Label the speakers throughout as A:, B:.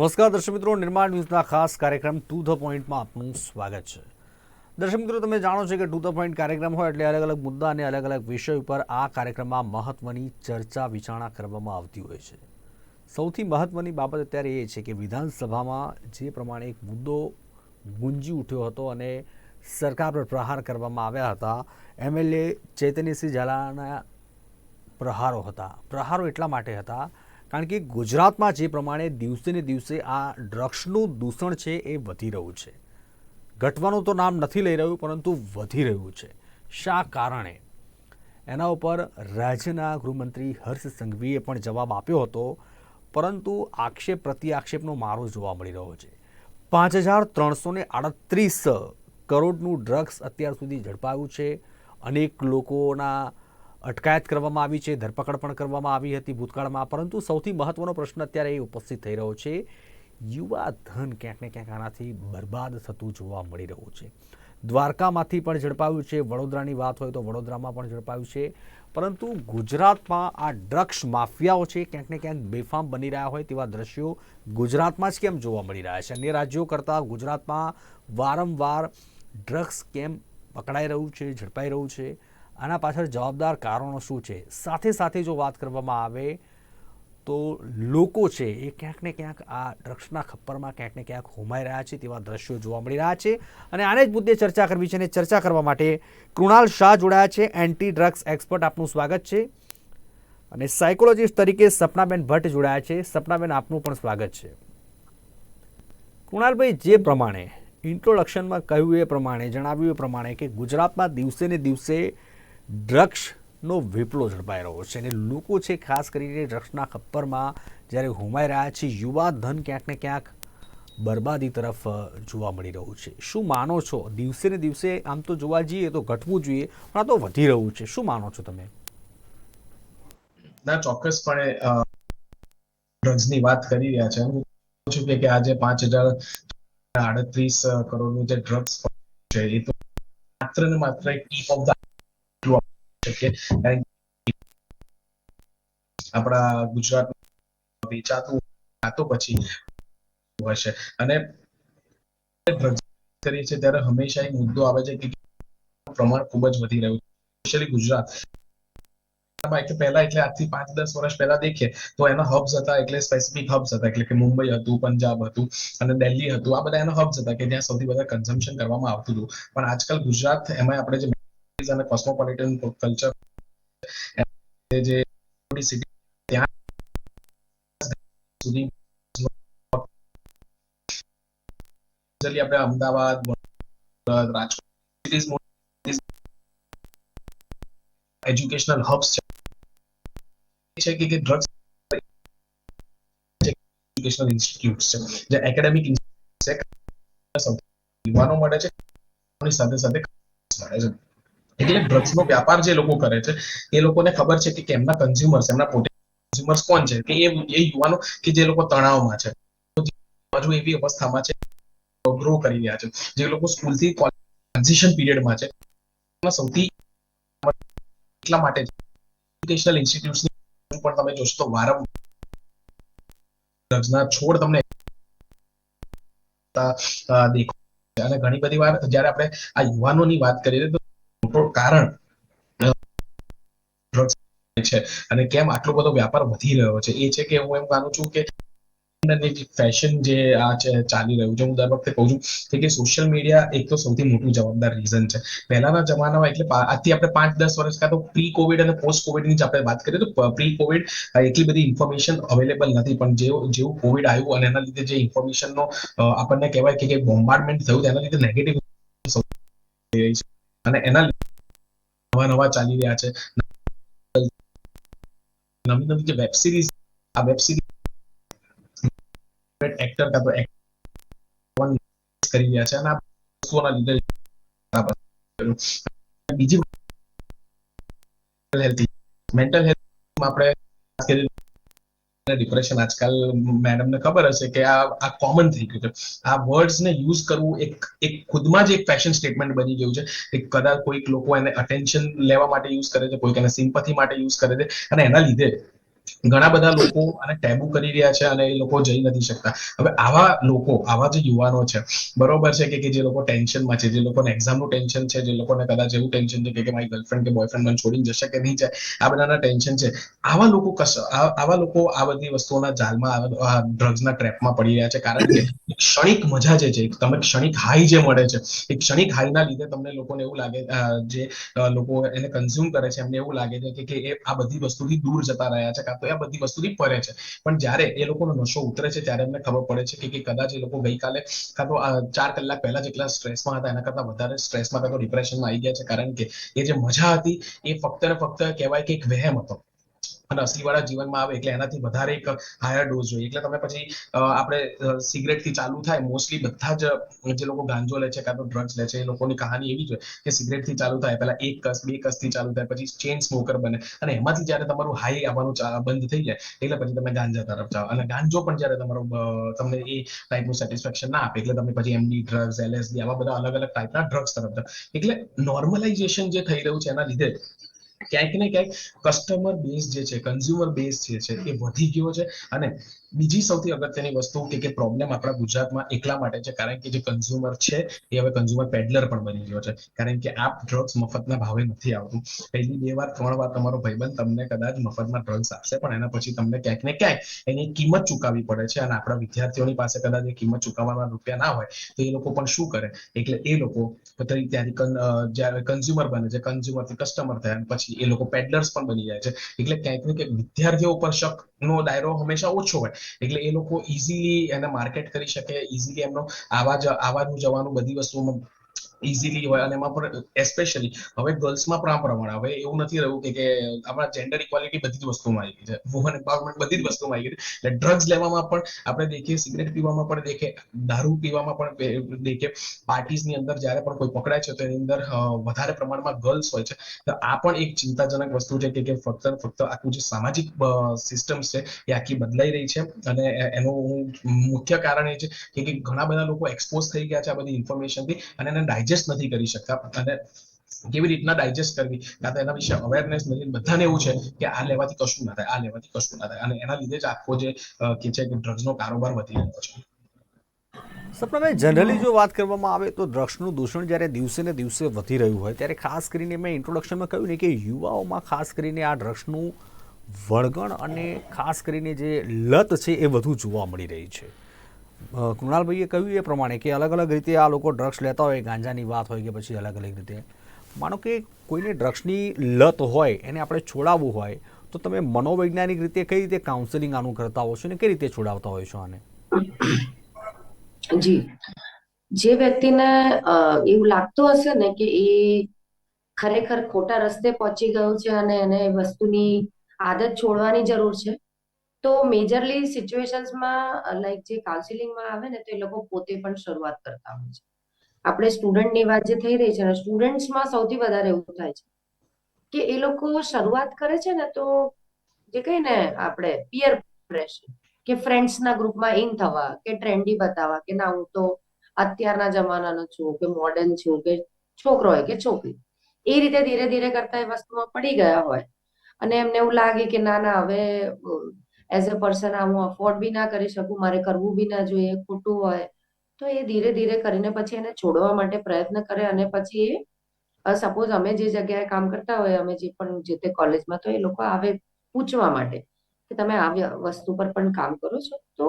A: નમસ્કાર, દર્શક મિત્રો. નિર્માણ ન્યૂઝના ખાસ કાર્યક્રમ ટુ ધ પોઈન્ટમાં આપનું સ્વાગત છે. દર્શક મિત્રો, તમે જાણો છો કે ટુ ધ પોઈન્ટ કાર્યક્રમ હોય એટલે અલગ અલગ મુદ્દા અને અલગ અલગ વિષય ઉપર આ કાર્યક્રમમાં મહત્વની ચર્ચા વિચારણા કરવામાં આવતી હોય છે. સૌથી મહત્વની બાબત અત્યારે એ છે કે વિધાનસભામાં જે પ્રમાણે એક મુદ્દો ગુંજી ઉઠ્યો હતો અને સરકાર પર પ્રહાર કરવામાં આવ્યા હતા એમએલએ ચૈતન્યસિંહ ઝાલાના પ્રહારો હતા. પ્રહારો એટલા માટે હતા કારણ કે ગુજરાતમાં જે પ્રમાણે દિવસે ને દિવસે આ ડ્રગ્સનું દૂષણ છે એ વધી રહ્યું છે. ઘટવાનું તો નામ નથી લઈ રહ્યું, પરંતુ વધી રહ્યું છે. શા કારણે? એના ઉપર રાજ્યના ગૃહમંત્રી હર્ષ સંઘવીએ પણ જવાબ આપ્યો હતો, પરંતુ આક્ષેપ પ્રતિ આક્ષેપનો મારો જોવા મળી રહ્યો છે. પાંચ હજાર ત્રણસો ને આડત્રીસ કરોડનું ડ્રગ્સ અત્યાર સુધી ઝડપાયું છે. અનેક લોકોના અટકાયત કરવામાં આવી છે, ધરપકડ પણ કરવામાં આવી હતી ભૂતકાળમાં. પરંતુ સૌથી મહત્વનો પ્રશ્ન અત્યારે એ ઉપસ્થિત થઈ રહ્યો છે, યુવા ધન ક્યાંક ને ક્યાંક આનાથી બરબાદ થતું જોવા મળી રહ્યું છે. દ્વારકામાંથી પણ ઝડપાયું છે, વડોદરાની વાત હોય તો વડોદરામાં પણ ઝડપાયું છે. પરંતુ ગુજરાતમાં આ ડ્રગ્સ માફિયાઓ છે, ક્યાંક ને ક્યાંક બેફામ બની રહ્યા હોય તેવા દ્રશ્યો ગુજરાતમાં જ કેમ જોવા મળી રહ્યા છે? અન્ય રાજ્યો કરતાં ગુજરાતમાં વારંવાર ડ્રગ્સ કેમ પકડાઈ રહ્યું છે, ઝડપાઈ રહ્યું છે? આના પાછળ જવાબદાર કારણો શું છે? સાથે સાથે જો વાત કરવામાં આવે તો લોકો છે એ ક્યાંક ને ક્યાંક આ ડ્રગ્સના ખપ્પરમાં ક્યાંક ને ક્યાંક હોમાઈ રહ્યા છે તેવા દ્રશ્યો જોવા મળી રહ્યા છે. અને આને જ મુદ્દે ચર્ચા કરવી છે અને ચર્ચા કરવા માટે કૃણાલ શાહ જોડાયા છે એન્ટી ડ્રગ્સ એક્સપર્ટ. આપનું સ્વાગત છે. અને સાયકોલોજીસ્ટ તરીકે સપનાબેન ભટ્ટ જોડાયા છે. સપનાબેન, આપનું પણ સ્વાગત છે. કૃણાલભાઈ, જે પ્રમાણે ઇન્ટ્રોડક્શનમાં કહ્યું એ પ્રમાણે, જણાવ્યું એ પ્રમાણે કે ગુજરાતમાં દિવસે ને દિવસે ડ્રગ્સનો વિપલો ઝડપાઈ રહ્યો છે અને લોકો છે, ખાસ કરીને ડ્રગ્સના ખપ્પરમાં જ્યારે હોમાઈ રહ્યા છે, યુવા ધન ક્યાંક ને ક્યાંક બરબાદી તરફ જોવા મળી રહ્યું છે. શું માનો છો? દિવસે ને દિવસે આમ તો જોવા જઈએ તો ઘટવું જોઈએ, પણ આ તો વધી રહ્યું છે. શું માનો છો તમે?
B: ના, ચોક્કસપણે ડ્રગ્સની વાત કરી રહ્યા છે. હું છું કે આજે પાંચ હજાર આડત્રીસ કરોડનું જે ડ્રગ્સ છે, એ તો માત્ર ને માત્ર એક ટીપ ઓફ ધ શકીએ આપણા ગુજરાત વેચાતું તો પછી હશે. અને કરીએ છીએ ત્યારે હંમેશા એક મુદ્દો આવે છે કે પ્રમાણ ખૂબ જ વધી રહ્યું છે. ગુજરાત. પહેલા એટલે આજથી પાંચ દસ વર્ષ પહેલા દેખીએ તો એના હબ્સ હતા એટલે સ્પેસિફિક હબ્સ હતા. એટલે કે મુંબઈ હતું, પંજાબ હતું અને દિલ્હી હતું. આ બધા એના હબ્સ હતા કે જ્યાં સૌથી વધારે કન્ઝમ્પશન કરવામાં આવતું હતું. પણ આજકાલ ગુજરાત એમાં આપણે જે અને કોસ્મોપોલિટન કલ્ચર જે સિટી ત્યાં સુધી આપણે અમદાવાદ રાજકોટ એજ્યુકેશનલ હબ્સ છે. છે કે ડ્રગ્સ એજ્યુકેશનલ ઇન્સ્ટિટ્યૂટ છે. જે એકેડેમિક યુવાનો મળે છે સાથે સાથે મળે છે એટલે ડ્રગ્સ નો વ્યાપાર જે લોકો કરે છે, એ લોકોને ખબર છે કે એમના કન્ઝ્યુમર્સ એમના પોતે કન્ઝ્યુમર્સ કોણ છે? કે એ એ યુવાનો, કે જે લોકો તણાવમાં છે. હજુ એવી અવસ્થામાં છે ગ્રો કરી રહ્યા છે. જે લોકો સ્કૂલથી ટ્રાન્ઝિશન પીરિયડમાં છે. સૌથી એટલા માટે એજ્યુકેશનલ ઇન્સ્ટિટ્યૂટ્સ પણ તમે જોશો તો વારંવાર ડ્રગ્સના છોડ તમને દેખો અને ઘણી બધી વાર જ્યારે આપણે આ યુવાનોની વાત કરીએ તો કારણ? છે. અને કેમ આટલો બધો વ્યાપાર વધી રહ્યો છે? એ છે કે હું એમ માનું છું કે ફેશન જે આ છે, ચાલી રહ્યું છે. હું દર વખતે કહું છું કે સોશિયલ મીડિયા એક તો સૌથી મોટું જવાબદાર રીઝન છે. પહેલાના જમાનામાં એટલે આજથી આપણે પાંચ, દસ વર્ષ કાં તો પ્રી કોવિડ અને પોસ્ટ કોવિડની જ આપણે વાત કરીએ તો પ્રી કોવિડ એટલી બધી ઇન્ફોર્મેશન અવેલેબલ નથી. પણ જેવું જેવું કોવિડ આવ્યું અને એના લીધે જે ઇન્ફોર્મેશનનો આપણને કહેવાય કે બોમ્બાર્ડમેન્ટ થયું, તેના લીધે નેગેટિવ અને એના લીધે નવા નવા ચાલી રહ્યા છે. નવી નવી જે વેબ સિરીઝ આ વેબ સિરીઝ એક્ટર કા તો કરી રહ્યા છે અને આ વસ્તુઓના લીધે બીજી મેન્ટલ હેલ્થ આપણે ડિપ્રેશન આજકાલ મેડમને ખબર હશે કે આ આ કોમન થઈ ગયું છે. આ વર્ડ્સને યુઝ કરવું એક એક ખુદમાં જ એક ફેશન સ્ટેટમેન્ટ બની ગયું છે કે કદાચ કોઈક લોકો એને અટેન્શન લેવા માટે યુઝ કરે છે, કોઈક એને સિમ્પથી માટે યુઝ કરે છે અને એના લીધે ઘણા બધા લોકો આને ટેબુ કરી રહ્યા છે અને એ લોકો જઈ નથી શકતા. હવે આવા લોકો, આવા જે યુવાનો છે, બરોબર છે કે જે લોકો ટેન્શનમાં છે, જે લોકોને એક્ઝામનું ટેન્શન છે, જે લોકોને કદાચ એવું ટેન્શન છે કે મારી ગર્લફ્રેન્ડ કે બોયફ્રેન્ડ મને છોડીને જશે કે નહીં જાય, આ બધાના ટેન્શન છે. આવા લોકો આવા લોકો આ બધી વસ્તુઓના જાલમાં ડ્રગ્સના ટ્રેપમાં પડી રહ્યા છે કારણ કે ક્ષણિક મજા જે છે તમે ક્ષણિક હાઈ જે મળે છે એ ક્ષણિક હાઈના લીધે તમને લોકોને એવું લાગે જે લોકો એને કન્ઝ્યુમ કરે છે, એમને એવું લાગે છે કે એ આ બધી વસ્તુથી દૂર જતા રહ્યા છે તો એ આ બધી વસ્તુથી પરે છે. પણ જ્યારે એ લોકોનો નશો ઉતરે છે, ત્યારે એમને ખબર પડે છે કે કદાચ એ લોકો ગઈકાલે કાં તો ચાર કલાક પહેલા જેટલા સ્ટ્રેસમાં હતા, એના કરતા વધારે સ્ટ્રેસમાં કાં તો ડિપ્રેશનમાં આવી ગયા છે. કારણ કે એ જે મજા હતી, એ ફક્ત ને ફક્ત કહેવાય કે એક વહેમ હતો. અસલીવાળા જીવનમાં આવે એટલે એનાથી વધારે એક હાયર ડોઝ જોઈએ. એટલે તમે પછી આપણે સિગરેટથી ચાલુ થાય મોસ્ટલી બધા જ જે લોકો ગાંજો લે છે, કાં તો ડ્રગ્સ લે છે, એ લોકોની કહાની એવી જ હોય કે સિગરેટથી ચાલુ થાય, પહેલા એક કસ, બે કસથી ચાલુ થાય, પછી ચેન સ્મોકર બને. અને એમાંથી જ્યારે તમારું હાઈ આવવાનું બંધ થઈ જાય, એટલે પછી તમે ગાંજા તરફ જાઓ. અને ગાંજો પણ જ્યારે તમારો તમને એ ટાઈપનું સેટિસ્ફેક્શન ના આપે, એટલે તમે પછી એમડી ડ્રગ્સ એલએસડી આવા બધા અલગ અલગ ટાઈપના ડ્રગ્સ તરફ જાઓ. એટલે નોર્મલાઇઝેશન જે થઈ રહ્યું છે, એના લીધે ક્યાંક ને ક્યાંક કસ્ટમર બેઝ જે છે કન્ઝ્યુમર બેઝ જે છે, એ વધી ગયો છે. અને બીજી સૌથી અગત્યની વસ્તુ કે કે પ્રોબ્લેમ આપણા ગુજરાતમાં એકલા માટે છે, કારણ કે જે કન્ઝ્યુમર છે, એ હવે કન્ઝ્યુમર પેડલર પણ બની ગયો છે. કારણ કે આ ડ્રગ્સ મફતના ભાવે નથી આવતું. પહેલી બે વાર, ત્રણ વાર તમારો ભાઈબંધ તમને કદાચ મફતમાં ડ્રગ્સ આપશે, પણ એના પછી તમને ક્યાંક ને ક્યાંક એની કિંમત ચૂકવવી પડે છે અને આપણા વિદ્યાર્થીઓની પાસે કદાચ એ કિંમત ચૂકવવાના રૂપિયા ના હોય, તો એ લોકો પણ શું કરે? એટલે એ લોકો ત્યારે જ્યારે કન્ઝ્યુમર બને છે કન્ઝ્યુમરથી કસ્ટમર થયા પછી એ લોકો પેડલર્સ પણ બની જાય છે. એટલે ક્યાંક ને ક્યાંક વિદ્યાર્થીઓ ઉપર શકનો દાયરો હંમેશા ઓછો હોય. એટલે એ લોકો ઇઝીલી એને માર્કેટ કરી શકે ઇઝીલી એમનો આવા જ, આવા જવાનું બધી વસ્તુમાં ઇઝીલી હોય અને એમાં પણ એસ્પેશિયલી હવે ગર્લ્સમાં પણ આ પ્રમાણે. હવે એવું નથી રહ્યું કે આપણા જેન્ડર ઇક્વાલિટી બધી જ વસ્તુમાં આવી ગઈ છે. વુમન એમ્પાવરમેન્ટ બધી જ વસ્તુમાં આવી ગઈ એટલે ડ્રગ્સ લેવામાં પણ આપણે દેખીએ સિગરેટ પીવામાં પણ દેખે, દારૂ પીવામાં પણ દેખે. દેખીએ પાર્ટીઝની અંદર જ્યારે પણ કોઈ પકડાય છે, તો એની અંદર વધારે પ્રમાણમાં ગર્લ્સ હોય છે. તો આ પણ એક ચિંતાજનક વસ્તુ છે કે કે ફક્ત ફક્ત આખું જે સામાજિક સિસ્ટમ છે એ આખી બદલાઈ રહી છે. અને એનું મુખ્ય કારણ એ છે કે ઘણા બધા લોકો એક્સપોઝ થઈ ગયા છે આ બધી ઇન્ફોર્મેશનથી અને એને ડાયજેસ્ટ નથી કરી શકતા. અને કેવી રીતના ડાયજેસ્ટ કરવી? કાં તો એના વિશે અવેરનેસ નથી બધાને એવું છે કે આ લેવાથી કશું ના થાય, આ લેવાથી કશું ના થાય. અને એના લીધે જ આખો જે કે છે કે ડ્રગ્સનો કારોબાર વધી રહ્યો છે.
A: સપનાભાઈ જનરલી જો વાત કરવામાં આવે તો ડ્રગ્સનું દૂષણ જ્યારે દિવસે ને દિવસે વધી રહ્યું હોય, ત્યારે ખાસ કરીને મેં ઇન્ટ્રોડક્શનમાં કહ્યું ને કે યુવાઓમાં ખાસ કરીને આ ડ્રગ્સનું વળગણ અને ખાસ કરીને જે લત છે એ વધુ જોવા મળી રહી છે. કૃણાલભાઈએ કહ્યું એ પ્રમાણે કે અલગ અલગ રીતે આ લોકો ડ્રગ્સ લેતા હોય, ગાંજાની વાત હોય કે પછી અલગ અલગ રીતે. માનો કે કોઈને ડ્રગ્સની લત હોય, એને આપણે છોડાવવું હોય, તો તમે મનોવૈજ્ઞાનિક રીતે કઈ રીતે કાઉન્સેલિંગ આનું કરતા હો છો અને કઈ રીતે છોડાવતા હોય છો આને?
C: જી. જે વ્યક્તિને એવું લાગતું હશે ને કે એ ખરેખર ખોટા રસ્તે પહોંચી ગયો છે અને એને વસ્તુની આદત છોડવાની જરૂર છે તો મેજરલી સિચ્યુએશન્સમાં લાઈક જે કાઉન્સિલિંગમાં આવે ને, તો એ લોકો પોતે પણ શરૂઆત કરતા હોય છે. આપણે સ્ટુડન્ટની વાત જે થઈ રહી છે ને સ્ટુડન્ટ્સમાં સૌથી વધારે એવું થાય છે કે એ લોકો શરૂઆત કરે છે ને, તો જે કહીએ ને આપણે પિયર પ્રેશર કે ફ્રેન્ડ્સના ગ્રુપમાં ઇન થવા, કે ટ્રેન્ડી બતાવવા, કે ના હું તો અત્યારના જમાનાનો છું, કે મોડર્ન છું, કે છોકરો હોય, કે છોકરી. એ રીતે ધીરે ધીરે કરતા એ વસ્તુમાં પડી ગયા હોય. અને એમને એવું લાગે કે ના ના, હવે એઝ અ પર્સન આ હું અફોર્ડ બી ના કરી શકું, મારે કરવું બી ના જોઈએ, ખોટું હોય, તો એ ધીરે ધીરે કરીને પછી એને છોડવા માટે પ્રયત્ન કરે અને પછી એ સપોઝ અમે જે જગ્યાએ કામ કરતા હોય, અમે જે પણ જે તે કોલેજમાં તો એ લોકો આવે પૂછવા માટે કે તમે આ વસ્તુ પર પણ કામ કરો છો. તો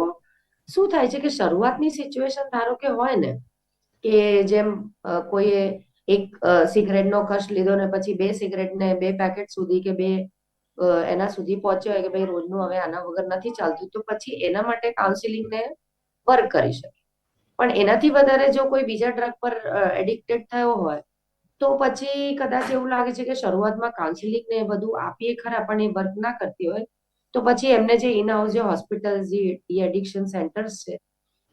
C: શું થાય છે કે શરૂઆતની સિચ્યુએશન ધારો કે હોય ને, કે જેમ કોઈએ એક સિગરેટનો ખર્ચ લીધો ને પછી બે સિગરેટ ને બે પેકેટ સુધી કે બે એના સુધી પહોંચ્યો હોય કે ભાઈ રોજનું હવે આના વગર નથી ચાલતું, તો પછી એના માટે કાઉન્સિલિંગ ને વર્ક કરી શકે. પણ એનાથી વધારે જો કોઈ બીજા ડ્રગ પર એડિક્ટેડ થયો હોય, તો પછી કદાચ એવું લાગે છે કે શરૂઆતમાં કાઉન્સિલિંગ ને બધું આપીએ ખરા, પણ એ વર્ક ના કરતી હોય, તો પછી એમને જે ઇન હાઉસ જે હોસ્પિટલ જે ડી એડિક્શન સેન્ટર્સ છે,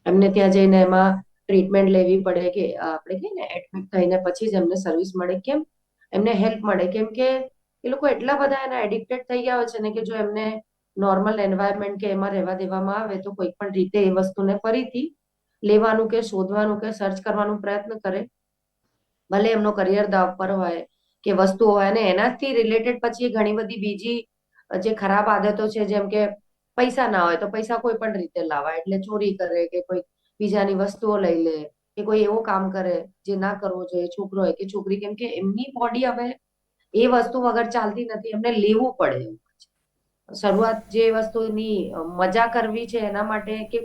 C: એમને ત્યાં જઈને એમાં ટ્રીટમેન્ટ લેવી પડે કે આપણે કહીએ ને એડમિટ થઈને પછી જ એમને સર્વિસ મળે. કેમ? એમને હેલ્પ મળે. કેમ કે એ લોકો એટલા બધા એના એડિક્ટેડ થઈ ગયા હોય છે ને કે જો એમને નોર્મલ એન્વાયરમેન્ટ કે એમાં રહેવા દેવામાં આવે તો કોઈ પણ રીતે એ વસ્તુને ફરીથી લેવાનું કે શોધવાનું કે સર્ચ કરવાનું પ્રયત્ન કરે. ભલે એમનો કરિયર દાવ પર હોય કે વસ્તુ હોય અને એનાથી રિલેટેડ પછી ઘણી બધી બીજી જે ખરાબ આદતો છે જેમ કે પૈસા ના હોય તો પૈસા કોઈ પણ રીતે લાવા એટલે ચોરી કરે કે કોઈ બીજાની વસ્તુઓ લઈ લે કે કોઈ એવું કામ કરે જે ના કરવો જોઈએ છોકરો હોય કે છોકરી કેમ કે એમની બોડી હવે એ વસ્તુ વગર ચાલતી નથી એમને લેવું પડે એવું શરૂઆત જે વસ્તુની મજા કરવી છે એના માટે કે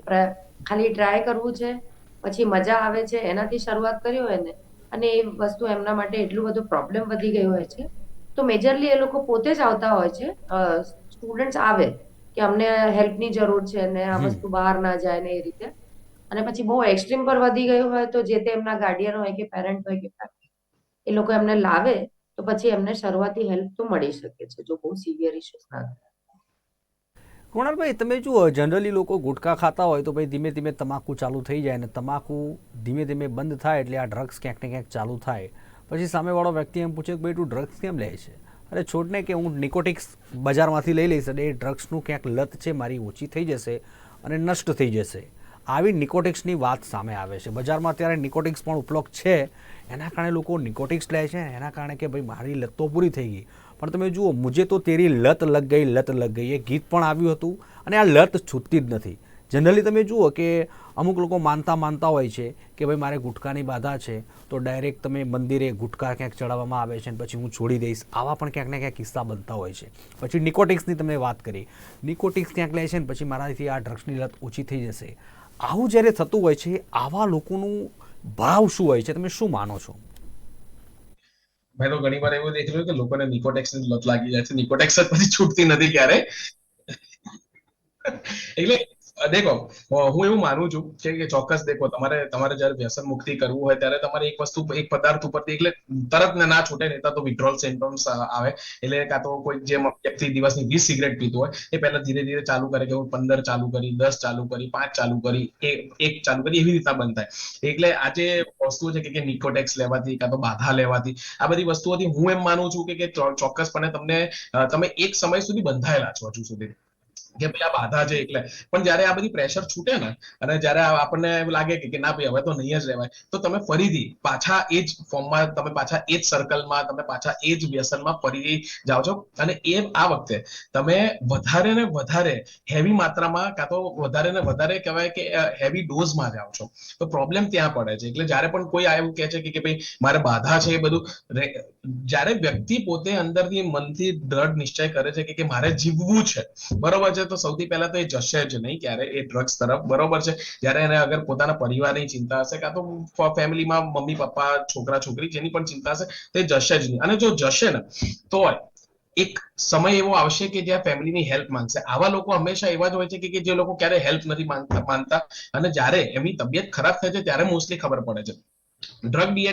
C: ખાલી ટ્રાય કરવું છે પછી મજા આવે છે એનાથી શરૂઆત કરી હોય ને અને એ વસ્તુ એમના માટે એટલું બધું પ્રોબ્લેમ વધી ગયું હોય છે તો મેજરલી એ લોકો પોતે જ આવતા હોય છે સ્ટુડન્ટ્સ આવે કે અમને હેલ્પની જરૂર છે ને આ વસ્તુ બહાર ના જાય ને એ રીતે. અને પછી બહુ એક્સ્ટ્રીમ પર વધી ગયું હોય તો જે તે એમના ગાર્ડિયન હોય કે પેરેન્ટ હોય કે એ લોકો એમને લાવે તો પછી એમને શરૂઆતી હેલ્પ તો મળી શકે છે, જો બહુ સિવિયર ઇશ્યુઝ ના થાય.
A: કુણાલભાઈ, તમે જુઓ જનરલી લોકો ગુટખા ખાતા હોય તો ભાઈ ધીમે ધીમે તમાકુ ચાલુ થઈ જાય અને તમાકુ ધીમે ધીમે બંધ થાય એટલે આ ડ્રગ્સ ક્યાંક ને ક્યાંક ચાલુ થાય. પછી સામેવાળો વ્યક્તિ એમ પૂછે કે ભાઈ, તું ડ્રગ્સ કેમ લે છે? અરે, છોડને કે હું નિકોટિક્સ બજારમાંથી લઈ લઈશ અને એ ડ્રગ્સનું ક્યાંક લત છે, મારી ઓછી થઈ જશે અને નષ્ટ થઈ જશે. આવી નિકોટિક્સની વાત સામે આવે છે. બજારમાં અત્યારે નિકોટિક્સ પણ ઉપલબ્ધ છે. એના કારણે લોકો નિકોટિક્સ લે છે, એના કારણે કે ભાઈ મારી લત તો પૂરી થઈ ગઈ. પણ તમે જુઓ, મુજે તો તેરી લત લગ ગઈ, લત લગ ગઈ. એ ગીત પણ આવ્યું હતું અને આ લત છૂટતી જ નથી. જનરલી તમે જુઓ કે અમુક લોકો માનતા માનતા હોય છે કે ભાઈ મારે ગુટકાની બાધા છે, તો ડાયરેક્ટ તમે મંદિરે ગુટકા ક્યાંક ચડાવવામાં આવે છે અને પછી હું છોડી દઈશ. આવા પણ ક્યાંક ને ક્યાંક કિસ્સા બનતા હોય છે. પછી નિકોટિક્સની તમે વાત કરી નિકોટિક્સ ક્યાંક લે છે ને પછી મારાથી આ ડ્રગ્સની લત ઓછી થઈ જશે. આવું જ્યારે થતું હોય છે, આવા લોકોનું ભાવ શું હોય છે? તમે શું માનો છો?
B: મેં તો ઘણી વાર એવું દેખેલું કે લોકોને નિકોટેક્સ લત લાગી જાય છે. નિકોટેક્સ પછી છૂટતી નથી ક્યારે એટલે દેખો હું એવું માનું છું કે ચોક્કસ દેખો, તમારે તમારે જયારે વ્યસન મુક્તિ કરવું હોય ત્યારે તમારે એક વસ્તુ, એક પદાર્થ ઉપરથી, એટલે તરત ને છૂટે, નહીં તો વિડ્રોલ સિમ્ટમ્સ આવે. એટલે કાં તો કોઈ જે વ્યક્તિ દિવસની વીસ સિગરેટ પીતું હોય, એ પહેલા ધીરે ધીરે ચાલુ કરે કે હું પંદર ચાલુ કરી, દસ ચાલુ કરી, પાંચ ચાલુ કરી એક ચાલુ કરી, એવી રીતના બંધ થાય. એટલે આ જે વસ્તુઓ છે કે- નિકોટેક્સ લેવાથી, કાં તો બાધા લેવાથી, આ બધી વસ્તુઓથી હું એમ માનું છું કે ચોક્કસપણે તમને તમે એક સમય સુધી બંધાયેલા છો હજુ સુધી. કે ભાઈ આ બાધા છે એટલે. પણ જ્યારે આ બધી પ્રેશર છૂટે ને, અને જ્યારે આપણને લાગે કે ના ભાઈ, હવે તો નહીં જ રહેવાય, તો તમે ફરીથી પાછા એ જ ફોર્મમાં તમે પાછા એ જ સર્કલમાં તમે પાછા એ જ વ્યસનમાં ફરી જાઓ છો. અને એ આ વખતે તમે વધારે ને વધારે હેવી માત્રામાં કાં તો વધારે ને વધારે કહેવાય કે હેવી ડોઝમાં જાઓ છો. તો પ્રોબ્લેમ ત્યાં પડે છે. એટલે જ્યારે પણ કોઈ એવું કહે છે કે ભાઈ, મારે બાધા છે એ બધું જ્યારે વ્યક્તિ પોતે અંદરથી મનથી દ્રઢ નિશ્ચય કરે છે કે મારે જીવવું છે, બરોબર છે, તો સૌથી પહેલા તો એ જશે જ નહીં ક્યારે એ ડ્રગ્સ તરફ, બરોબર છે. જ્યારે એને અગર પોતાના પરિવારની ચિંતા હશે કાં તો ફેમિલીમાં મમ્મી, પપ્પા, છોકરા, છોકરી જેની પણ ચિંતા હશે, તે જશે જ નહીં. અને જો જશે ને, તો એક સમય એવો આવશે કે જ્યાં ફેમિલીની હેલ્પ માંગશે. આવા લોકો હંમેશા એવા જ હોય છે કે- જે લોકો ક્યારે હેલ્પ નથી માનતા અને જ્યારે એમની તબિયત ખરાબ થાય છે ત્યારે મોસ્ટલી ખબર પડે છે. ડ્રગ ડી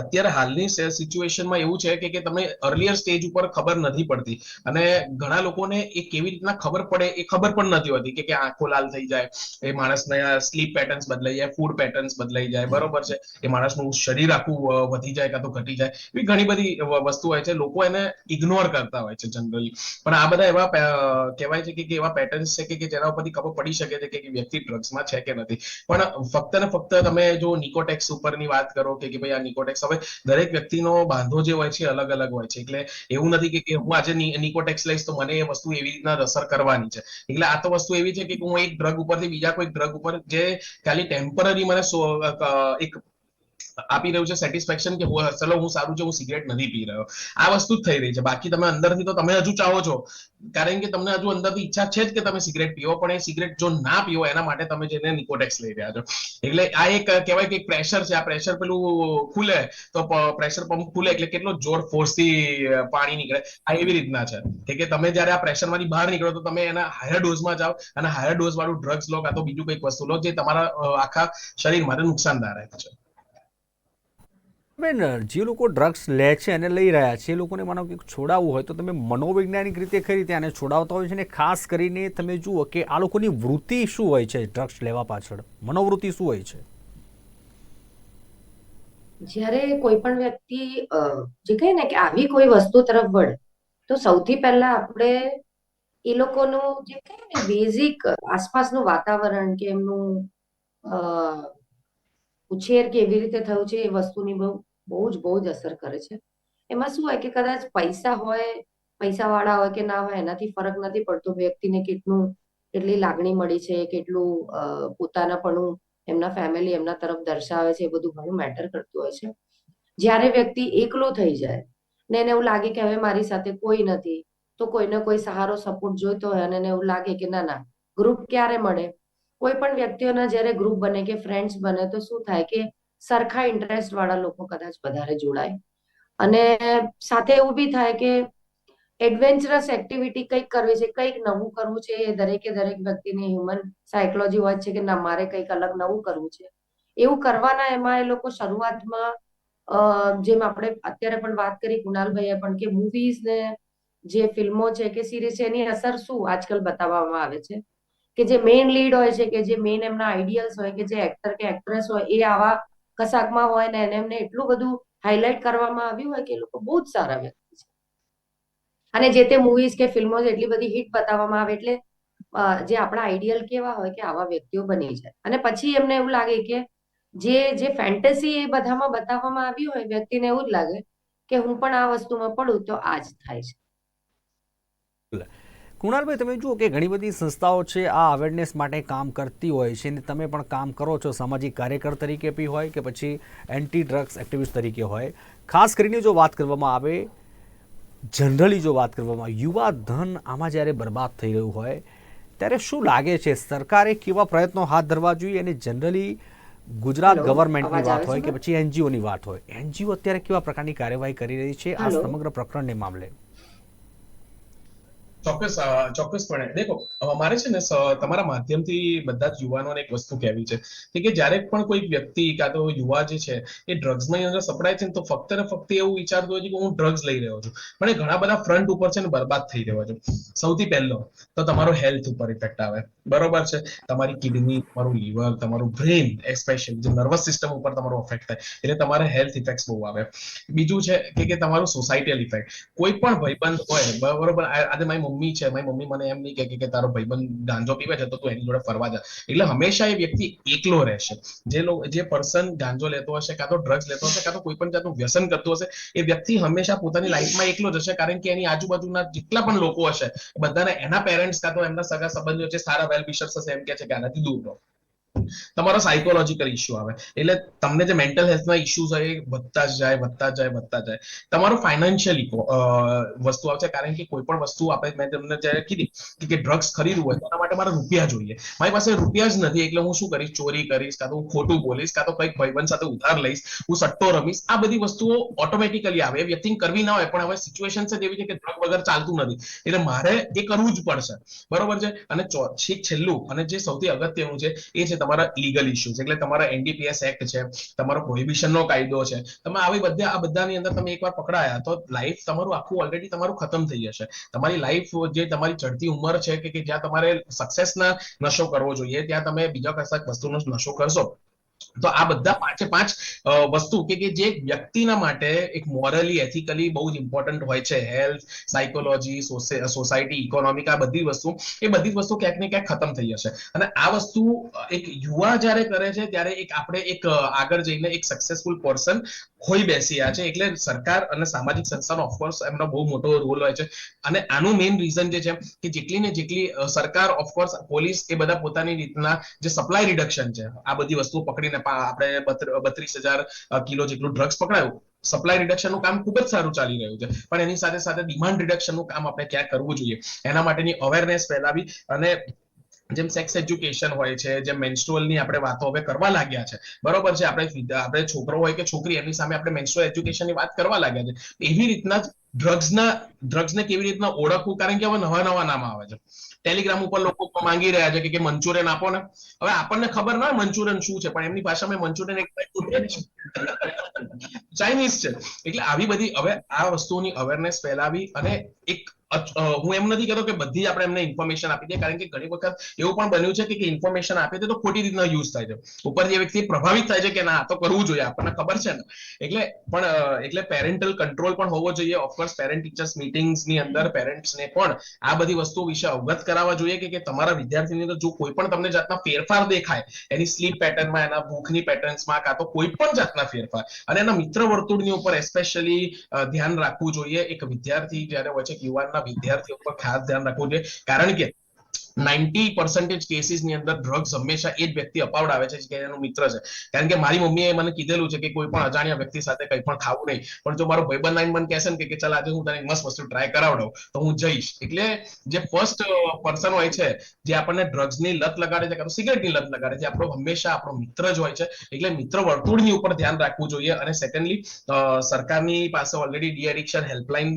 B: અત્યારે હાલની સિચ્યુએશનમાં એવું છે કે તમે અર્લિયર સ્ટેજ ઉપર ખબર નથી પડતી. અને ઘણા લોકોને એ કેવી રીતના ખબર પડે એ ખબર પણ નથી હોતી કે કે આંખો લાલ થઈ જાય, એ માણસના સ્લીપ પેટર્ન્સ બદલાઈ જાય ફૂડ પેટર્ન્સ બદલાઈ જાય, બરોબર છે. એ માણસનું શરીર આખું વધી જાય કાં તો ઘટી જાય, એવી ઘણી બધી વસ્તુ હોય છે. લોકો એને ઇગ્નોર કરતા હોય છે જનરલી પણ આ બધા એવા કહેવાય છે કે એવા પેટર્ન્સ છે કે જેના ઉપરથી ખબર પડી શકે છે કે વ્યક્તિ ડ્રગ્સમાં છે કે નથી. પણ ફક્ત ને ફક્ત તમે જો નિકોટેક્સ ઉપરની વાત કરો કે ભાઈ આ નિકોટેક્સ હવે દરેક વ્યક્તિનો બાંધો જે હોય છે અલગ અલગ હોય છે. એટલે એવું નથી કે હું આજે ની- નિકોટેક્સ લઈશ તો મને એ વસ્તુ એવી રીતના અસર કરવાની છે. એટલે આ તો વસ્તુ એવી છે કે હું એક ડ્રગ ઉપરથી બીજા કોઈ ડ્રગ ઉપર જે ખાલી ટેમ્પરરી મને એક આપી રહ્યું છે સેટિસ્ફેક્શન કે ચલો હું સારું છે, હું સિગરેટ નથી પી રહ્યો. આ વસ્તુ જ થઈ રહી છે. બાકી તમે અંદરથી તો તમે હજુ ચાહો છો. કારણ કે તમને હજુ અંદરથી ઈચ્છા છે જ કે તમે સિગરેટ પીવો, પણ એ સિગરેટ જો ના પીવો, એના માટે તમે જેને નિકોટેક્સ લઈ રહ્યા છો. એટલે આ એક કહેવાય કે પ્રેશર છે. આ પ્રેશર પેલું ખુલે તો પ્રેશર પંપ ખુલે એટલે કેટલો જોર ફોર્સથી પાણી નીકળે. આ એવી રીતના છે. કે તમે જ્યારે આ પ્રેશરમાંથી બહાર નીકળો તો તમે એના હાયર ડોઝમાં જાઓ અને હાયર ડોઝ વાળું ડ્રગ્સ લો કાં તો બીજું કંઈક વસ્તુ લો જે તમારા આખા શરીર માટે નુકસાનદાયક છે.
A: બેન, જે લોકો ડ્રગ્સ લે છે અને લઈ રહ્યા છે, એ લોકોને માનો કે છોડાવવું હોય તો તમે મનોવૈજ્ઞાનિક રીતે ખરી રીતે આને છોડાવતા હોય છે અને ખાસ કરીને તમે જુઓ કે આ લોકોની વૃત્તિ શું હોય છે ડ્રગ્સ લેવા પાછળ? મનોવૃત્તિ શું હોય છે?
C: જ્યારે કોઈ પણ વ્યક્તિ જે કહે ને કે આવી કોઈ વસ્તુ તરફ વળે, તો સૌથી પહેલા આપણે એ લોકોનું જે કહે ને બેઝિક આસપાસનું વાતાવરણ કે એમનું ઉછેર કેવી રીતે થયું છે એ વસ્તુની બહુ બહુ જ બહુ જ અસર કરે છે. એમાં શું હોય કે કદાચ પૈસા હોય પૈસાવાળા હોય કે ના હોય એનાથી ફરક નથી પડતો વ્યક્તિને કેટલું કેટલી લાગણી મળી છે કેટલું અ, પોતાનાપણું એમના ફેમિલી એમના તરફ દર્શાવે છે એ બધું ઘણું મેટર કરતું હોય છે. જ્યારે વ્યક્તિ એકલો થઈ જાય ને એને એવું લાગે કે હવે મારી સાથે કોઈ નથી તો કોઈને કોઈ સહારો સપોર્ટ જોઈતો હોય અને એને એવું લાગે કે ના ના ગ્રુપ ક્યારે મળે? કોઈ પણ વ્યક્તિઓના જ્યારે ગ્રુપ બને કે ફ્રેન્ડ્સ બને તો શું થાય કે સરખા ઇન્ટરેસ્ટ વાળા લોકો કદાચ વધારે જોડાય. અને સાથે એવું બી થાય કે એડવેન્ચરસ એક્ટિવિટી કંઈક કરવી છે, કંઈક નવું કરવું છે, એ દરેકે દરેક વ્યક્તિની હ્યુમન સાયકોલોજી હોય છે કે ના, મારે કંઈક અલગ નવું કરવું છે. એવું કરવાના એમાં એ લોકો શરૂઆતમાં જેમ આપણે અત્યારે પણ વાત કરી કુણાલભાઈએ પણ કે મૂવીઝ ને જે ફિલ્મો છે કે સિરીઝ છે, એની અસર શું આજકાલ બતાવવામાં આવે છે? કે જે મેઇન લીડ હોય છે, કે જે મેઇન એમના આઈડિયલ્સ હોય, કે જે એક્ટર કે એક્ટ્રેસ હોય, એ આવા કશાકમાં હોય ને એને એમને એટલું બધું હાઇલાઇટ કરવામાં આવ્યું હોય કે એ લોકો બહુ જ સારા વ્યક્તિ છે. અને જે તે મૂવીઝ કે ફિલ્મો એટલી બધી હિટ બતાવવામાં આવે એટલે જે આપણા આઈડિયલ કેવા હોય કે આવા વ્યક્તિઓ બની જાય. અને પછી એમને એવું લાગે કે જે જે ફેન્ટસી એ બધામાં બતાવવામાં આવ્યું હોય, વ્યક્તિને એવું જ લાગે કે હું પણ આ વસ્તુમાં પડું તો આ જ થાય છે.
A: કુણાલભાઈ તમે જુઓ કે ઘણી બધી સંસ્થાઓ છે આ અવેરનેસ માટે કામ કરતી હોય છે અને તમે પણ કામ કરો છો સામાજિક કાર્યકર તરીકે બી હોય કે પછી એન્ટી ડ્રગ્સ એક્ટિવિસ્ટ તરીકે હોય. ખાસ કરીને જો વાત કરવામાં આવે જનરલી જો વાત કરવામાં આવે યુવા ધન આમાં જ્યારે બરબાદ થઈ રહ્યું હોય ત્યારે શું લાગે છે? સરકારે કેવા પ્રયત્નો હાથ ધરવા જોઈએ? અને જનરલી ગુજરાત ગવર્મેન્ટની વાત હોય કે પછી એનજીઓની વાત હોય. એનજીઓ અત્યારે કેવા પ્રકારની કાર્યવાહી કરી રહી છે? આ સમગ્ર પ્રકરણને મામલે.
B: ચોક્કસ ચોક્કસપણે. દેખો અ, મારે છે ને તમારા માધ્યમથી બધા જ યુવાનોને એક વસ્તુ કહેવી છે કે જ્યારે પણ કોઈ વ્યક્તિ કાં તો યુવા જે છે એ ડ્રગ્સની અંદર સપડાય છે ને તો ફક્ત ને ફક્ત એવું વિચારતો હોય છે કે હું ડ્રગ્સ લઈ રહ્યો છું. પણ એ ઘણા બધા ફ્રન્ટ ઉપર છે ને બરબાદ થઈ રહ્યો છે. સૌથી પહેલો તો તમારો હેલ્થ ઉપર ઇફેક્ટ આવે. બરોબર છે? તમારી કિડની તમારું લીવર તમારું બ્રેન એસ્પેશિયલી જે નર્વસ સિસ્ટમ ઉપર તમારો અફેક્ટ થાય. એટલે તમારે હેલ્થ ઇફેક્ટ બહુ આવે. બીજું છે કે તમારું સોસાયટીઅલ ઇફેક્ટ કોઈ પણ ભાઈબંધ હોય બરોબર આજે મારી મમ્મી છે મારી મમ્મી મને એમ નહીં કે- કે તારો ભાઈબંધ ગાંજો પીવે છે તો તું એની જોડે ફરવા જા. એટલે હંમેશા એ વ્યક્તિ એકલો રહેશે. જે લોકો જે પર્સન ગાંજો લેતો હશે, કાં તો ડ્રગ્સ લેતો હશે, કાં તો કોઈ પણ જાતનું વ્યસન કરતો હશે, એ વ્યક્તિ હંમેશા પોતાની લાઈફમાં એકલો જ હશે, કારણ કે એની આજુબાજુના જેટલા પણ લોકો હશે બધાને એના પેરેન્ટ્સ કાં તો એમના સગા સંબંધીઓ છે, સારા વેલ વિશર્સ હશે, એમ કે છે કે આનાથી દૂર રહો. તમારો સાયકોલોજીકલ ઇશ્યુ આવે. એટલે તમને જે મેન્ટલ હેલ્થના ઇશ્યુઝ હોય એ વધતા જ જાય, વધતા જાય વધતા જાય. તમારો ફાઇનાન્શિયલ વસ્તુ આવશે. કારણ કે કોઈ પણ વસ્તુ આપણે મેં તમને જ્યારે કીધી કે- ડ્રગ્સ ખરીદવું હોય એના માટે મારે રૂપિયા જોઈએ. મારી પાસે રૂપિયા જ નથી, એટલે હું શું કરીશ? ચોરી કરીશ, કાં તો હું ખોટું બોલીશ, કાં તો કંઈક ભાઈબંધ સાથે ઉધાર લઈશ, હું સટ્ટો રમીશ. આ બધી વસ્તુઓ ઓટોમેટિકલી આવે. એ વ્યક્તિને કરવી ના હોય, પણ હવે સિચ્યુએશન છે એવી છે કે ડ્રગ વગર ચાલતું નથી. એટલે મારે એ કરવું જ પડશે. બરોબર છે? અને છેલ્લું, અને જે સૌથી અગત્યનું છે, એ છે તમારા લીગલ ઇસ્યુઝ એટલે તમારા એનડીપીએસ એક્ટ છે, તમારો પ્રોહિબિશનનો કાયદો છે, તમે આવી બધા, આ બધાની અંદર તમે એકવાર પકડાયા, તો લાઈફ તમારું આખું ઓલરેડી તમારું ખતમ થઈ જશે. તમારી લાઈફ જે તમારી ચડતી ઉંમર છે કે જ્યાં તમારે સક્સેસના નશો કરવો જોઈએ, ત્યાં તમે બીજા કશાક વસ્તુનો નશો કરશો. તો આ બધા પાંચે પાંચ વસ્તુ કે જે વ્યક્તિના માટે એક મોરલી એથિકલી બહુ જ ઇમ્પોર્ટન્ટ હોય છે. હેલ્થ સાયકોલોજી સોસાયટી ઇકોનોમિક આ બધી વસ્તુ, એ બધી વસ્તુ ક્યાંક ને ક્યાંક ખતમ થઈ જશે. અને આ વસ્તુ એક યુવા જ્યારે કરે છે, ત્યારે એક આપણે એક આગળ જઈને એક સક્સેસફુલ પર્સન હોઈ બેસ્યા છે એટલે સરકાર અને સામાજિક સંસ્થાનો ઓફકોર્સ એમનો બહુ મોટો રોલ હોય છે. અને આનું મેઇન રીઝન જે છે કે જેટલી ને જેટલી સરકાર ઓફકોર્સ પોલીસ એ બધા પોતાની રીતના જે સપ્લાય રિડક્શન છે, આ બધી વસ્તુઓ પકડીને આપણે બત્રીસ હજાર કિલો જેટલું ડ્રગ્સ પકડાયું સપ્લાય રિડક્શનનું કામ ખૂબ જ સારું ચાલી રહ્યું છે. પણ એની સાથે સાથે ડિમાન્ડ રિડક્શનનું કામ આપણે ક્યાં કરવું જોઈએ? એના માટેની અવેરનેસ ફેલાવી અને જેમ સેક્સ એજ્યુકેશન હોય છે, જેમ મેન્સ્ટ્રુઅલની આપણે વાતો હવે કરવા લાગ્યા છે. બરોબર છે? આપણે આપણે છોકરો હોય કે છોકરી, એમની સામે આપણે મેન્સ્ટ્રુઅલ એજ્યુકેશનની વાત કરવા લાગ્યા છે. એવી રીતના જ ડ્રગ્સના ડ્રગ્સને કેવી રીતના ઓળખવું? કારણ કે હવે નવા નવા નામ આવે છે. ટેલિગ્રામ ઉપર લોકો માંગી રહ્યા છે કે મંચુરિયન આપો ને. હવે આપણને ખબર ના મંચુરિયન શું છે, પણ એમની ભાષામાં મંચુરિયન ચાઇનીઝ છે એટલે આવી બધી હવે આ વસ્તુની અવેરનેસ ફેલાવી અને એક હું એમ નથી કહેતો કે બધી આપણે એમને ઇન્ફોર્મેશન આપી દઈએ, કારણ કે ઘણી વખત એવું પણ બન્યું છે કે ઇન્ફોર્મેશન આપી દે તો ખોટી રીતના યુઝ થાય છે. ઉપરથી એ વ્યક્તિ પ્રભાવિત થાય છે કે ના તો કરવું જોઈએ, આપણને ખબર છે ને. એટલે પણ એટલે પેરેન્ટલ કંટ્રોલ પણ હોવો જોઈએ. ઓફકોર્સ પેરેન્ટ ટીચર્સની અંદર પેરેન્ટ્સને પણ આ બધી વસ્તુઓ વિશે અવગત કરાવવા જોઈએ કે કે તમારા વિદ્યાર્થીની અંદર જો કોઈ પણ તમને જાતના ફેરફાર દેખાય, એની સ્લીપ પેટર્નમાં એના ભૂખની પેટર્ન્સમાં કાં તો કોઈ પણ જાતના ફેરફાર, અને એના મિત્ર વર્તુળની ઉપર એસ્પેશિયલી ધ્યાન રાખવું જોઈએ. એક વિદ્યાર્થી જ્યારે હોય છે કે યુવાનના વિદ્યાર્થી ઉપર ખાસ ધ્યાન રાખવું જોઈએ. કારણ કે નાઇન્ટી પર્સન્ટેજ કેસીસની અંદર ડ્રગ્સ હંમેશા એ જ વ્યક્તિ અપાવડાવે છે કે એનો મિત્ર છે. કારણ કે મારી મમ્મીએ મને કીધેલું છે કે કોઈ પણ અજાણ્યા વ્યક્તિ સાથે કંઈ પણ ખાવું નહીં. પણ જો મારો ભાઈબંધ આવીને મને કહેશે ને કે ચાલ આજે હું તને મસ્ત વસ્તુ ટ્રાય કરાવડાવું, તો હું જઈશ. એટલે જે ફર્સ્ટ પર્સન હોય છે, જે આપણને ડ્રગ્સની લત લગાડે છે, કાં તો સિગરેટની લત લગાડે છે, આપણો હંમેશા આપણો મિત્ર જ હોય છે. એટલે મિત્ર વર્તુળની ઉપર ધ્યાન રાખવું જોઈએ. અને સેકન્ડલી સરકારની પાસે already de addiction helpline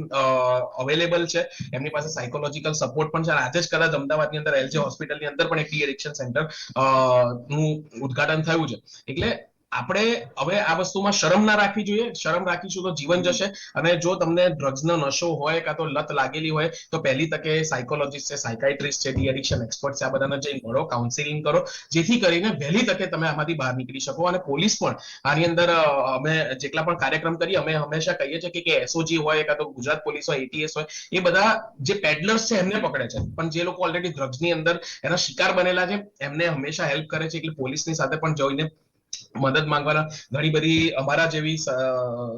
B: available છે. એમની પાસે સાયકોલોજીકલ સપોર્ટ પણ છે. આજે જ કદાચ અમદાવાદની અંદર એલજે હોસ્પિટલની અંદર પણ એક ડી એડિક્શન સેન્ટરનું ઉદ્ઘાટન થયું છે. એટલે આપણે હવે આ વસ્તુમાં શરમ ના રાખવી જોઈએ. શરમ રાખીશું તો જીવન જશે. અને જો તમને ડ્રગ્સનો નશો હોય કાં તો લત લાગેલી હોય, તો પહેલી તકે સાયકોલોજીસ્ટ છે સાયકાઇટ્રિસ્ટ છે ડી એડિક્શન એક્સપર્ટ છે, આ બધાને જઈને મળો કાઉન્સિલિંગ કરો. જેથી કરીને વહેલી તકે તમે આમાંથી બહાર નીકળી શકો અને પોલીસ પણ આની અંદર અમે જેટલા પણ કાર્યક્રમ કરીએ, અમે હંમેશા કહીએ છીએ કે એસઓજી હોય કાં તો ગુજરાત પોલીસ હોય એટીએસ હોય, એ બધા જે પેડલર્સ છે, એમને પકડે છે. પણ જે લોકો ઓલરેડી ડ્રગ્સની અંદર એના શિકાર બનેલા છે, એમને હંમેશા હેલ્પ કરે છે, એટલે પોલીસની સાથે પણ જોઈને મદદ માંગવાના ઘણી બધી અમારા જેવી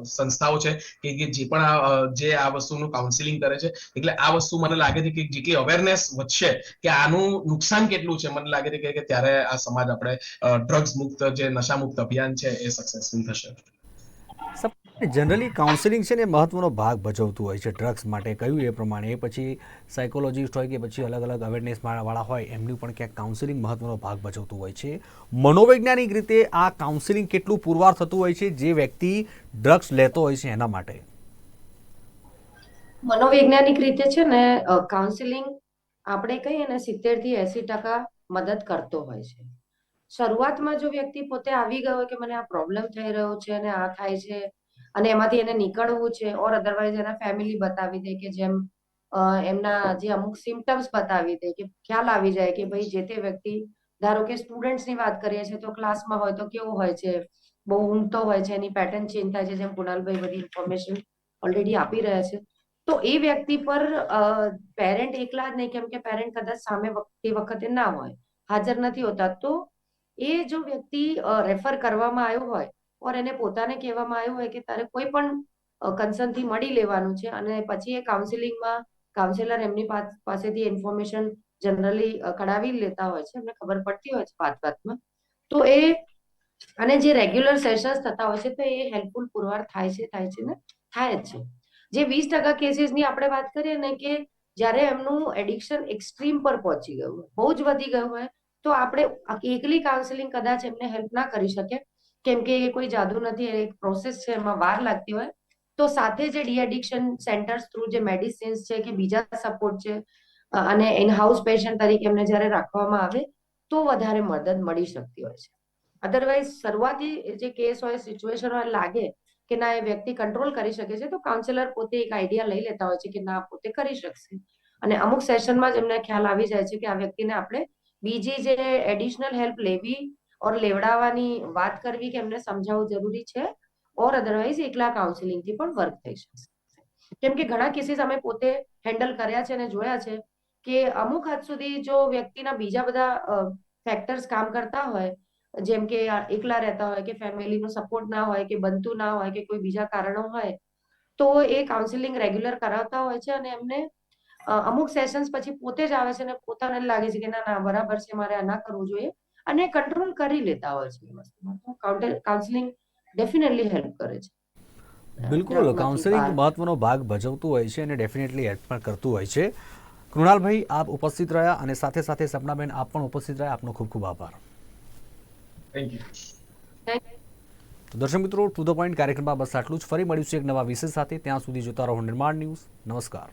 B: સંસ્થાઓ છે કે જે પણ જે આ વસ્તુનું કાઉન્સિલિંગ કરે છે. એટલે આ વસ્તુ મને લાગે છે કે જેટલી અવેરનેસ વધશે કે આનું નુકસાન કેટલું છે, મને લાગે છે કે ત્યારે આ સમાજ આપણે ડ્રગ્સ મુક્ત, જે નશા મુક્ત અભિયાન છે એ સક્સેસફુલ થશે.
A: જનરલી કાઉન્સિલિંગ છે ને મહત્વનો ભાગ ભજવતું હોય છે. ડ્રગ્સ માટે કહ્યું એ પ્રમાણે. એ પછી સાયકોલોજીસ્ટ હોય કે પછી અલગ અલગ અવેરનેસ વાળા હોય, એમનું પણ ક્યાંક કાઉન્સિલિંગ મહત્વનો ભાગ ભજવતું હોય છે. મનોવૈજ્ઞાનિક રીતે આ કાઉન્સેલિંગ કેટલું પુરવાર થતું હોય છે, જે વ્યક્તિ ડ્રગ્સ લેતો હોય છે એના માટે?
C: મનોવૈજ્ઞાનિક રીતે છે ને કાઉન્સેલિંગ આપણે કહીએ ને સિત્તેરથી એસી ટકા મદદ કરતો હોય છે. શરૂઆતમાં જો વ્યક્તિ પોતે આવી ગયો કે મને આ પ્રોબ્લેમ થઈ રહ્યો છે અને આ થાય છે અને એમાંથી એને નીકળવું છે ઓર અધરવાઇઝ એના ફેમિલી બતાવી દે કે જેમ એમના જે અમુક સિમ્ટમ્સ બતાવી દે કે ખ્યાલ આવી જાય કે ભાઈ જે તે વ્યક્તિ, ધારો કે સ્ટુડન્ટ્સની વાત કરીએ છીએ તો ક્લાસમાં હોય તો કેવું હોય છે? બહુ ઊંઘતો હોય છે, એની પેટર્ન ચેન્જ થાય છે, જેમ કુણાલભાઈ બધી ઇન્ફોર્મેશન ઓલરેડી આપી રહ્યા છે. તો એ વ્યક્તિ પર પેરેન્ટ એકલા જ નહીં, કેમ કે પેરેન્ટ કદાચ સામે તે વખતે ના હોય, હાજર નથી હોતા. તો એ જો વ્યક્તિ રેફર કરવામાં આવ્યો હોય ઓર એને પોતાને કહેવામાં આવ્યું હોય કે તારે કોઈ પણ કન્સર્નથી મળી લેવાનું છે. અને પછી એ કાઉન્સિલિંગમાં કાઉન્સિલર એમની પાસેથી ઇન્ફોર્મેશન જનરલી કઢાવી લેતા હોય છે. એમને ખબર પડતી હોય છે વાત વાતમાં. તો એ અને જે રેગ્યુલર સેશન્સ થતા હોય છે તો એ હેલ્પફુલ પુરવાર થાય છે થાય છે ને? થાય જ છે. જે વીસ ટકા કેસીસની આપણે વાત કરીએ ને કે જ્યારે એમનું એડિક્શન એક્સ્ટ્રીમ પર પહોંચી ગયું હોય, બહુ જ વધી ગયું હોય તો આપણે એકલી કાઉન્સિલિંગ કદાચ એમને હેલ્પ ના કરી શકે. કેમ કે એ કોઈ જાદુ નથી એક પ્રોસેસ છે, એમાં વાર લાગતી હોય. તો સાથે જે ડી એડિક્શન સેન્ટર્સ થ્રુ જે મેડિસિન્સ છે કે બીજા સપોર્ટ છે અને ઇન હાઉસ પેશન્ટ તરીકે એમને જ્યારે રાખવામાં આવે, તો વધારે મદદ મળી શકતી હોય છે. અધરવાઇઝ શરૂઆતી જે કેસ હોય સિચ્યુએશન હોય, લાગે કે ના, એ વ્યક્તિ કંટ્રોલ કરી શકે છે, તો કાઉન્સિલર પોતે એક આઈડિયા લઈ લેતા હોય છે કે ના, પોતે કરી શકશે. અને અમુક સેશનમાં જ એમને ખ્યાલ આવી જાય છે કે આ વ્યક્તિને આપણે બીજી જે એડિશનલ હેલ્પ લેવી ઓર લેવડાવવાની વાત કરવી કે એમને સમજાવવું જરૂરી છે, ઓર અધરવાઇઝ એકલા કાઉન્સિલિંગથી પણ વર્ક થઈ શકશે. કેમ કે ઘણા કેસીસ અમે પોતે હેન્ડલ કર્યા છે અને જોયા છે કે અમુક હદ સુધી જો વ્યક્તિના બીજા બધા ફેક્ટર્સ કામ કરતા હોય, જેમ કે એકલા રહેતા હોય, કે ફેમિલીનો સપોર્ટ ના હોય, કે બનતું ના હોય, કે કોઈ બીજા કારણો હોય, તો એ કાઉન્સિલિંગ રેગ્યુલર કરાવતા હોય છે અને એમને અમુક સેશન્સ પછી પોતે જ આવે છે અને પોતાને લાગે છે કે ના ના, બરાબર છે, મારે આ ના કરવું જોઈએ. અને કંટ્રોલ કરી લેતા હોય છે એ વસ્તુમાં. તો કાઉન્સિલિંગ ડેફિનેટલી હેલ્પ કરે છે.
A: બિલકુલ કાઉન્સેલિંગ
C: કાઉન્સિલિંગ
A: મહત્વનો ભાગ ભજવતું હોય છે અને ડેફિનેટલી હેલ્પ પણ કરતું હોય છે. કૃણાલભાઈ આપ ઉપસ્થિત રહ્યા અને સાથે સાથે સપનાબેન આપ પણ ઉપસ્થિત રહ્યા. આપનો ખૂબ ખૂબ આભાર.
B: થેન્ક યુ
A: તો દર્શક મિત્રો ટુ ધ પોઈન્ટ કાર્યક્રમમાં બસ આટલું જ. ફરી મળ્યું છે એક નવા વિષય સાથે. ત્યાં સુધી જોતા રહો નિર્માણ ન્યૂઝ. નમસ્કાર.